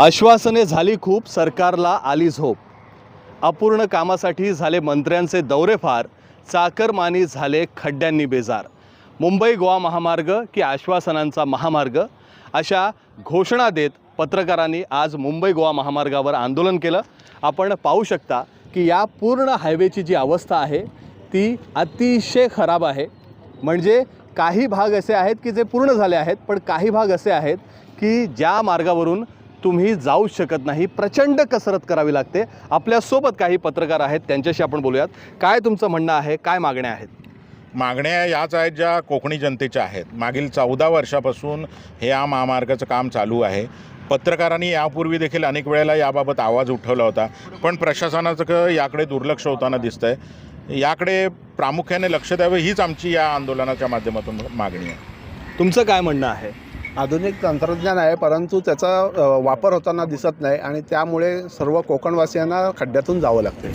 आश्वासने झाली खूप सरकारला आली झोप. अपूर्ण कामासाठी झाले मंत्र्यांचे दौरेफार चाकरमानी झाले खड्ड्यांनी बेजार. मुंबई गोवा महामार्ग की आश्वासनांचा महामार्ग? अशा घोषणा देत पत्रकारांनी आज मुंबई गोवा महामार्गावर आंदोलन केलं. आपण पाहू शकता की या पूर्ण हायवेची जी अवस्था आहे ती अतिशय खराब आहे. म्हणजे काही भाग असे आहेत की जे पूर्ण झाले आहेत पण काही भाग असे आहेत की ज्या मार्गावरून तुम्ही जाऊ शकत नाही प्रचंड कसरत करावी लागते. आपल्यासोबत काही पत्रकार आहेत त्यांच्याशी आपण बोलूयात. काय तुमचं म्हणणं आहे? काय मागण्या आहेत? मागण्या याच आहेत ज्या कोकणी जनतेच्या आहेत. मागील चौदा वर्षापासून हे या महामार्गाचं काम चालू आहे. पत्रकारांनी यापूर्वी देखील अनेक वेळेला याबाबत आवाज उठवला होता. पण प्रशासनाचं क याकडे दुर्लक्ष होताना दिसतंय. याकडे प्रामुख्याने लक्ष द्यावे हीच आमची या आंदोलनाच्या माध्यमातून मागणी आहे. तुमचं काय म्हणणं आहे? आधुनिक तंत्रज्ञान आहे परंतु त्याचा वापर होताना दिसत नाही आणि त्यामुळे सर्व कोकणवासियांना खड्ड्यातून जावं लागते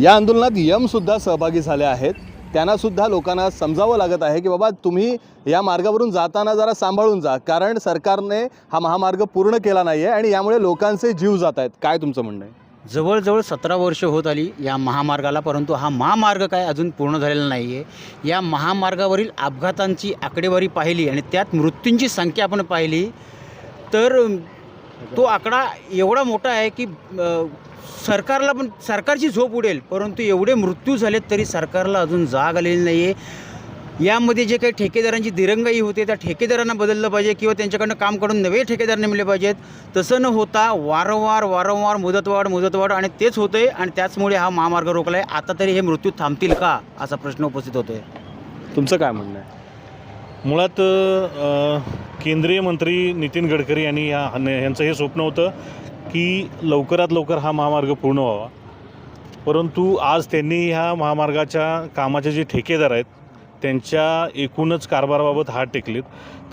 या आंदोलनात यमसुद्धा सहभागी झाले आहेत. त्यांनासुद्धा लोकांना समजावं लागत आहे की बाबा तुम्ही या मार्गावरून जाताना जरा सांभाळून जा कारण सरकारने हा महामार्ग पूर्ण केला नाही आहे आणि यामुळे लोकांचे जीव जात आहेत. काय तुमचं म्हणणं आहे? जवळजवळ सतरा वर्ष होत आली या महामार्गाला परंतु हा महामार्ग काय अजून पूर्ण झालेला नाही आहे या महामार्गावरील अपघातांची आकडेवारी पाहिली आणि त्यात मृत्यूंची संख्या आपण पाहिली तर तो आकडा एवढा मोठा आहे की सरकारला पण सरकारची झोप उडेल परंतु एवढे मृत्यू झालेत तरी सरकारला अजून जाग आलेली नाही आहे यामध्ये जे काही ठेकेदारांची दिरंगाई होते त्या ठेकेदारांना बदललं पाहिजे किंवा त्यांच्याकडनं काम करून नवे ठेकेदार नेमले पाहिजेत. तसं न होता वारंवार वारंवार मुदतवाढ मुदतवाढ आणि तेच होतं आहे आणि त्याचमुळे हा महामार्ग रोखला आहे आता तरी हे मृत्यू थांबतील का? असा प्रश्न उपस्थित होतो आहे तुमचं काय म्हणणं आहे? मुळात केंद्रीय मंत्री नितीन गडकरी यांनी या यांचं हे स्वप्न होतं की लवकरात लवकर हा महामार्ग पूर्ण व्हावा. परंतु आज त्यांनी ह्या महामार्गाच्या कामाचे जे ठेकेदार आहेत त्यांच्या एकूणच कारभाराबाबत हात टेकलेत.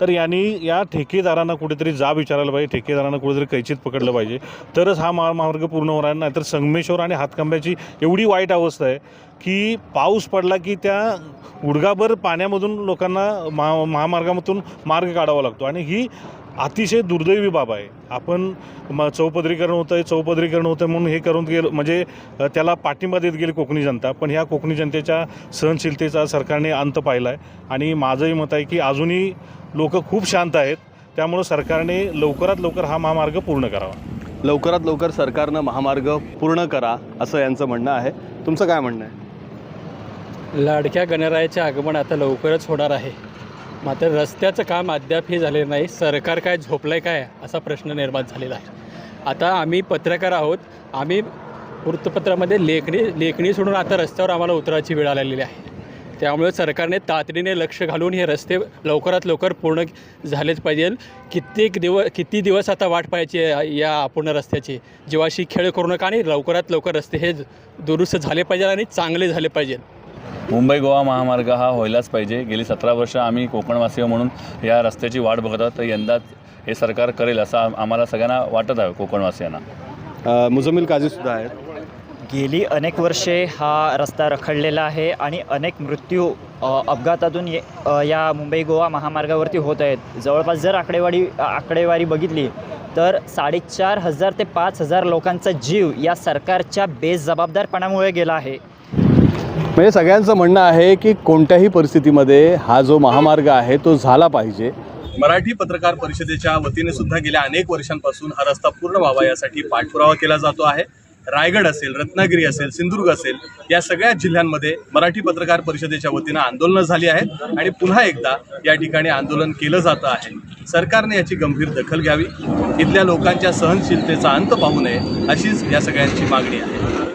तर यांनी या ठेकेदारांना कुठेतरी जा विचारायला पाहिजे ठेकेदारांना कुठेतरी कैचित पकडलं पाहिजे. तरच हा महामार्ग पूर्ण होणार नाही तर संगमेश्वर आणि हातकंब्याची एवढी वाईट अवस्था आहे की पाऊस पडला की त्या उडगाभर पाण्यामधून लोकांना महा महामार्गामधून मार्ग काढावा लागतो. आणि ही अतिशय दुर्दैवी बाब आहे. आपण म चौपदरीकरण होतं आहे चौपदरीकरण होतं आहे म्हणून हे करून गेलं. म्हणजे त्याला पाठिंबा देत गेली कोकणी जनता. पण ह्या कोकणी जनतेच्या सहनशीलतेचा सरकारने अंत पाहिला आहे आणि माझंही मत आहे की अजूनही लोक खूप शांत आहेत. त्यामुळं सरकारने लवकरात लवकर हा महामार्ग पूर्ण करावा. लवकरात लवकर सरकारनं महामार्ग पूर्ण करा असं यांचं म्हणणं आहे. तुमचं काय म्हणणं आहे? लाडक्या गणरायाचे आगमन आता लवकरच होणार आहे. मात्र रस्त्याचं काम अद्यापही झालेलं नाही. सरकार काय झोपलं आहे काय असा प्रश्न निर्माण झालेला आहे. आता आम्ही पत्रकार आहोत. आम्ही वृत्तपत्रामध्ये लेखणी लेखणी सोडून आता रस्त्यावर आम्हाला उतरायची वेळ आलेली आहे. त्यामुळे सरकारने तातडीने लक्ष घालून हे रस्ते लवकरात लवकर पूर्ण झालेच पाहिजे. कित्येक दिवस किती दिवस आता वाट पाहायची आहे या अपूर्ण रस्त्याची? जीवाशी खेळ करू नका आणि लवकरात लवकर रस्ते हे दुरुस्त झाले पाहिजे आणि चांगले झाले पाहिजेत मुंबई गोवा महामार्ग हा व्हायलाच पाहिजे. गेली सतरा वर्ष आम्ही कोकणवासीय म्हणून या रस्त्याची वाट बघत आहोत. तर यंदा हे सरकार करेल असं आम- आम्हाला सगळ्यांना वाटत आहे कोकणवासियांना. अ, मुजम्मिल काझीसुद्धा आहेत. गेली अनेक वर्षे हा रस्ता रखडलेला आहे आणि अनेक मृत्यू अपघातातून ये या मुंबई गोवा महामार्गावरती होत आहेत. जवळपास जर आकडेवारी आकडेवारी बघितली तर साडेचार हजार ते पाच हजार लोकांचा जीव या सरकारच्या बेजबाबदारपणामुळे गेला आहे. म्हणजे सगळ्यांचं म्हणणं आहे की कोणत्याही परिस्थितीमध्ये हा जो महामार्ग आहे तो झाला पाहिजे. मराठी पत्रकार परिषदेच्या वतीने सुद्धा गेल्या अनेक वर्षांपासून हा रस्ता पूर्ण व्हावा यासाठी पाठपुरावा केला जातो आहे. रायगड असेल रत्नागिरी असेल सिंधुदुर्ग असेल या सगळ्या जिल्ह्यांमध्ये मराठी पत्रकार परिषदेच्या वतीनं आंदोलनं झाली आहेत आणि पुन्हा एकदा या ठिकाणी आंदोलन केलं जातं आहे. सरकारने याची गंभीर दखल घ्यावी. इथल्या लोकांच्या सहनशीलतेचा अंत पाहू नये अशीच या सगळ्यांची मागणी आहे.